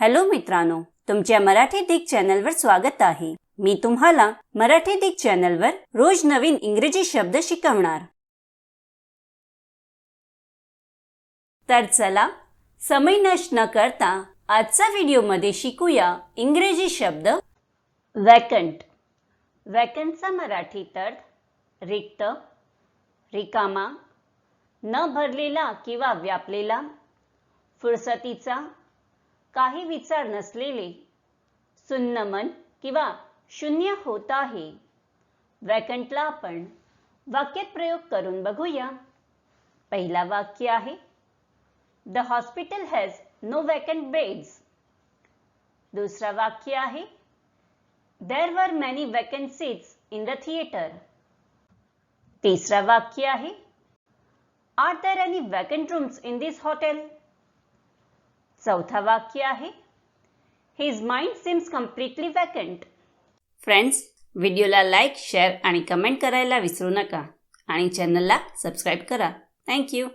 Hello मित्रांनो तुमच्या मराठी दिग चॅनलवर स्वागत आहे. मी तुम्हाला मराठी दिग चॅनलवर रोज नवीन इंग्रजी शब्द शिकवणार. तर चला समय नष्ट न करता आजचा व्हिडिओमध्ये शिकूया इंग्रजी शब्द वॅकंट वॅकंटचा मराठी अर्थ रिक्त रिकामा न भरलेला किंवा व्यापलेला फुरसतीचा काही विचार नसलेले सुन्न मन किंवा शून्य होत आहे. वॅकंटला आपण वाक्यात प्रयोग करून बघूया. पहिला वाक्य आहे the hospital has no vacant beds दुसरा वाक्य आहे there were many vacant seats in the theatre तिसरा वाक्य आहे are there any vacant rooms in this hotel चौथा वाक्य आहे. His mind seems completely vacant friends व्हिडिओला लाईक शेअर आणि कमेंट करायला विसरू नका. आणि चॅनलला सबस्क्राईब करा. थँक्यू